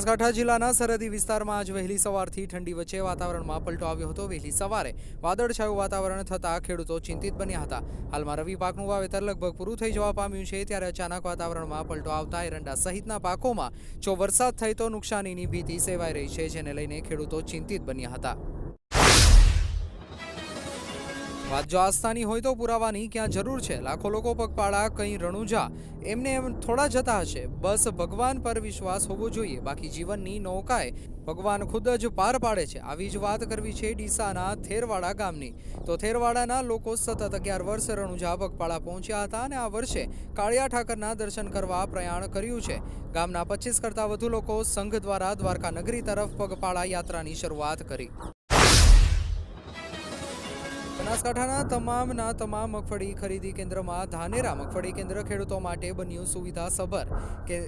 બનાસકાંઠા જિલ્લાના સરહદી વિસ્તારમાં આજ વહેલી સવારથી ઠંડી વચ્ચે વાતાવરણમાં પલટો આવ્યો હતો. વહેલી સવારે વાદળછાયું વાતાવરણ થતાં ખેડૂતો ચિંતિત બન્યા હતા. હાલમાં રવિ પાકનું વાવેતર લગભગ પૂરું થઈ જવા પામ્યું છે, ત્યારે અચાનક વાતાવરણમાં પલટો આવતા એરંડા સહિતના પાકોમાં જો વરસાદ થાય તો નુકસાનીની ભીતિ સેવાઈ રહી છે, જેને લઈને ખેડૂતો ચિંતિત બન્યા હતા. વાત જો આસ્થાની હોય તો પુરાવાની ક્યાં જરૂર છે? લાખો લોકો પગપાળા, કંઈ રણુજા, એમને એમ થોડા જતા હશે. બસ ભગવાન પર વિશ્વાસ હોવો જોઈએ. બાકી જીવનની નૌકાએ ભગવાન ખુદ જ પાર પાડે છે. આવી જ વાત કરવી છે ડીસાના થેરવાડા ગામની. તો થેરવાડાના લોકો સતત અગિયાર વર્ષ રણુજા પગપાળા પહોંચ્યા હતા અને આ વર્ષે કાળિયા ઠાકરના દર્શન કરવા પ્રયાણ કર્યું છે. ગામના પચીસ કરતાં વધુ લોકો સંઘ દ્વારા દ્વારકા નગરી તરફ પગપાળા યાત્રાની શરૂઆત કરી. બનાસકાંઠાના તમામના તમામ મગફળી ખરીદી કેન્દ્રમાં ધાનેરા મગફળી કેન્દ્ર ખેડૂતો માટે બન્યું સુવિધા સભર કે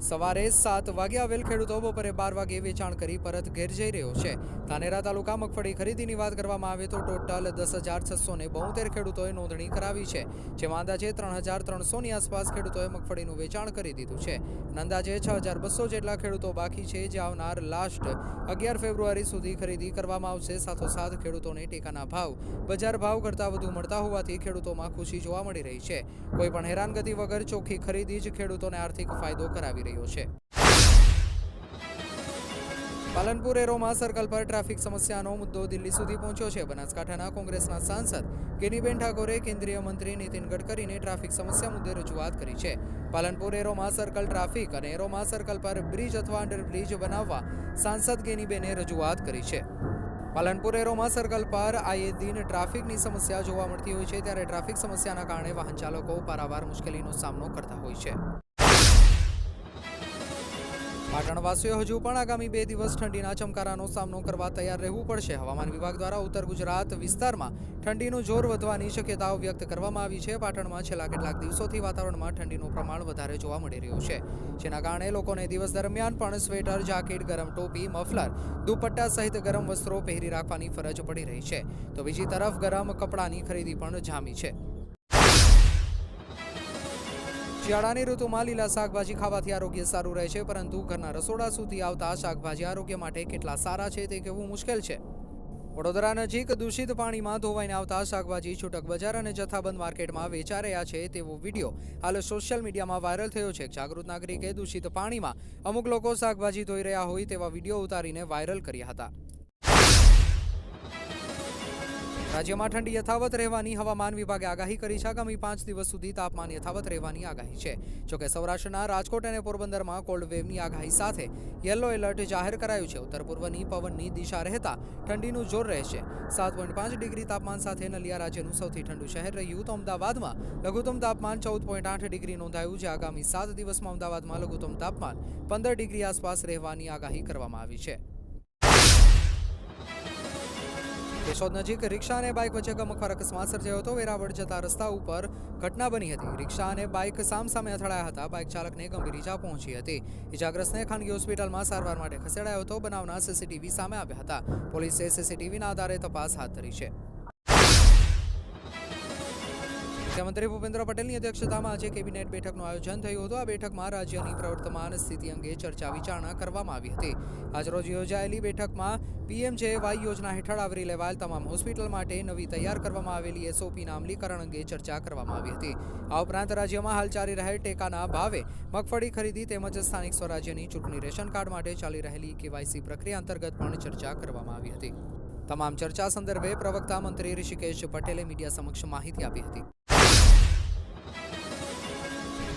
સવારે સાત વાગે આવેલ ખેડૂતો બપોરે બાર વાગે વેચાણ કરી પરત ઘેર જઈ રહ્યો છે. ધાનેરા તાલુકા મગફળી ખરીદીની વાત કરવામાં આવે તો ટોટલ દસ હજાર છસો ને બોતેર ખેડૂતોએ નોંધણી કરાવી છે. જેમાં અંદાજે ત્રણ હજાર ત્રણસોની આસપાસ ખેડૂતોએ મગફળીનું વેચાણ કરી દીધું છે. અને અંદાજે છ હજાર બસો જેટલા ખેડૂતો બાકી છે જે આવનાર લાસ્ટ અગિયાર ફેબ્રુઆરી સુધી ખરીદી કરવામાં આવશે. સાથોસાથ ખેડૂતોને ટેકાના ભાવ, બજાર ભાવ કરતાં વધુ મળતા હોવાથી ખેડૂતોમાં ખુશી જોવા મળી રહી છે. કોઈ પણ હેરાનગતિ વગર ચોખ્ખી ખરીદી જ ખેડૂતોને આર્થિક ફાયદો કરાવી રહ્યો છે. પાલનપુર એરોમાં સર્કલ પર ટ્રાફિક સમસ્યાનો મુદ્દો દિલ્હી સુધી પહોંચ્યો છે. બનાસકાંઠાના કોંગ્રેસના સાંસદ ગેનીબેન ઠાકોરે કેન્દ્રીય મંત્રી નીતિન ગડકરીને ટ્રાફિક સમસ્યા મુદ્દે રજૂઆત કરી છે. પાલનપુર એરોમાં સર્કલ ટ્રાફિક અને એરોમાં સર્કલ પર બ્રિજ અથવા અંડરબ્રિજ બનાવવા સાંસદ ગેનીબેને રજૂઆત કરી છે. પાલનપુર એરોમાં સર્કલ પર આયે દિન ટ્રાફિકની સમસ્યા જોવા મળતી હોય છે, ત્યારે ટ્રાફિક સમસ્યાના કારણે વાહન ચાલકો પારાવાર મુશ્કેલીનો સામનો કરતા હોય છે. પાટણવાસીઓ હજુ પણ આગામી બે દિવસ ઠંડીના ચમકારાનો સામનો કરવા તૈયાર રહેવું પડશે. હવામાન વિભાગ દ્વારા ઉત્તર ગુજરાત વિસ્તારમાં ઠંડીનું જોર વધવાની શક્યતાઓ વ્યક્ત કરવામાં આવી છે. પાટણમાં છેલ્લા કેટલાક દિવસોથી વાતાવરણમાં ઠંડીનું પ્રમાણ વધારે જોવા મળી રહ્યું છે. જેના કારણે લોકોને દિવસ દરમિયાન પણ સ્વેટર, જાકેટ, ગરમ ટોપી, મફલર, દુપટ્ટા સહિત ગરમ વસ્ત્રો પહેરી રાખવાની ફરજ પડી રહી છે. તો બીજી તરફ ગરમ કપડાની ખરીદી પણ જામી છે. શિયાળાની ઋતુમાં લીલા શાકભાજી ખાવાથી આરોગ્ય સારું રહે છે, પરંતુ ઘરના રસોડા સુધી આવતા શાકભાજી આરોગ્ય માટે કેટલા સારા છે તે કહેવું મુશ્કેલ છે. વડોદરા નજીક દૂષિત પાણીમાં ધોવાઈને આવતા શાકભાજી છૂટક બજાર અને જથ્થાબંધ માર્કેટમાં વેચાઈ રહ્યા છે તેવો વીડિયો હાલ સોશિયલ મીડિયામાં વાયરલ થયો છે. જાગૃત નાગરિકે દૂષિત પાણીમાં અમુક લોકો શાકભાજી ધોઈ રહ્યા હોય તેવા વીડિયો ઉતારીને વાયરલ કર્યા હતા. રાજ્યમાં ઠંડી યથાવત રહેવાની હવામાન વિભાગે આગાહી કરી છે. આગામી પાંચ દિવસ સુધી તાપમાન યથાવત રહેવાની આગાહી છે. જોકે સૌરાષ્ટ્રના રાજકોટ અને પોરબંદરમાં કોલ્ડ વેવની આગાહી સાથે યલો એલર્ટ જાહેર કરાયું છે. ઉત્તર પૂર્વની પવનની દિશા રહેતા ઠંડીનું જોર રહેશે. સાત પોઈન્ટ પાંચ ડિગ્રી તાપમાન સાથે નલિયા રાજ્યનું સૌથી ઠંડુ શહેર રહ્યું તો અમદાવાદમાં લઘુત્તમ તાપમાન ચૌદ પોઈન્ટ આઠ ડિગ્રી નોંધાયું છે. આગામી સાત દિવસમાં અમદાવાદમાં લઘુત્તમ તાપમાન પંદર ડિગ્રી આસપાસ રહેવાની આગાહી કરવામાં આવી છે. કેશોદ નજીક રિક્ષા અને બાઇક વચ્ચે ગમખ્વાર અકસ્માત સર્જાયો હતો. વેરાવળ જતા રસ્તા ઉપર ઘટના બની હતી. રિક્ષા અને બાઇક સામસામે અથડાયા હતા. બાઇક ચાલકને ગંભીર ઈજા પહોંચી હતી. ઇજાગ્રસ્તને ખાનગી હોસ્પિટલમાં સારવાર માટે ખસેડાયો હતો. બનાવના સીસીટીવી સામે આવ્યા હતા. પોલીસે સીસીટીવીના આધારે તપાસ હાથ ધરી છે. મુખ્યમંત્રી ભૂપેન્દ્ર પટેલની અધ્યક્ષતામાં આજે કેબિનેટ બેઠકનું આયોજન થયું હતું. આ બેઠકમાં રાજ્યની પ્રવર્તમાન સ્થિતિ અંગે ચર્ચા વિચારણા કરવામાં આવી હતી. આજરોજ યોજાયેલી બેઠકમાં પીએમજેવાય યોજના હેઠળ આવરી લેવાયેલ તમામ હોસ્પિટલ માટે નવી તૈયાર કરવામાં આવેલી એસઓપીના અમલીકરણ અંગે ચર્ચા કરવામાં આવી હતી. આ ઉપરાંત રાજ્યમાં હાલ ચાલી રહેલ ટેકાના ભાવે મગફળી ખરીદી તેમજ સ્થાનિક સ્વરાજ્યની ચૂંટણી રેશન કાર્ડ માટે ચાલી રહેલી કેવાયસી પ્રક્રિયા અંતર્ગત પણ ચર્ચા કરવામાં આવી હતી. તમામ ચર્ચા સંદર્ભે પ્રવક્તા મંત્રી ઋષિકેશ પટેલે મીડિયા સમક્ષ માહિતી આપી હતી.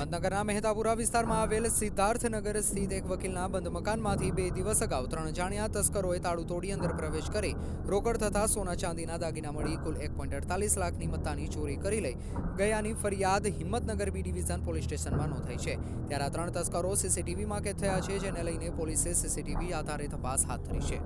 હિંમતનગરના મહેતાપુરા વિસ્તારમાં આવેલ સિદ્ધાર્થનગર સ્થિત એક વકીલના બંધ મકાનમાંથી બે દિવસ અગાઉ ત્રણ જાણ્યા તસ્કરોએ તાળું તોડી અંદર પ્રવેશ કરી રોકડ તથા સોના ચાંદીના દાગીના મળી કુલ એક પોઈન્ટ અડતાલીસ લાખની મત્તાની ચોરી કરી લઈ ગયાની ફરિયાદ હિંમતનગર બી ડિવિઝન પોલીસ સ્ટેશનમાં નોંધાઈ છે. ત્યારે આ ત્રણ તસ્કરો સીસીટીવીમાં કેદ થયા છે, જેને લઈને પોલીસે સીસીટીવી આધારે તપાસ હાથ ધરી છે.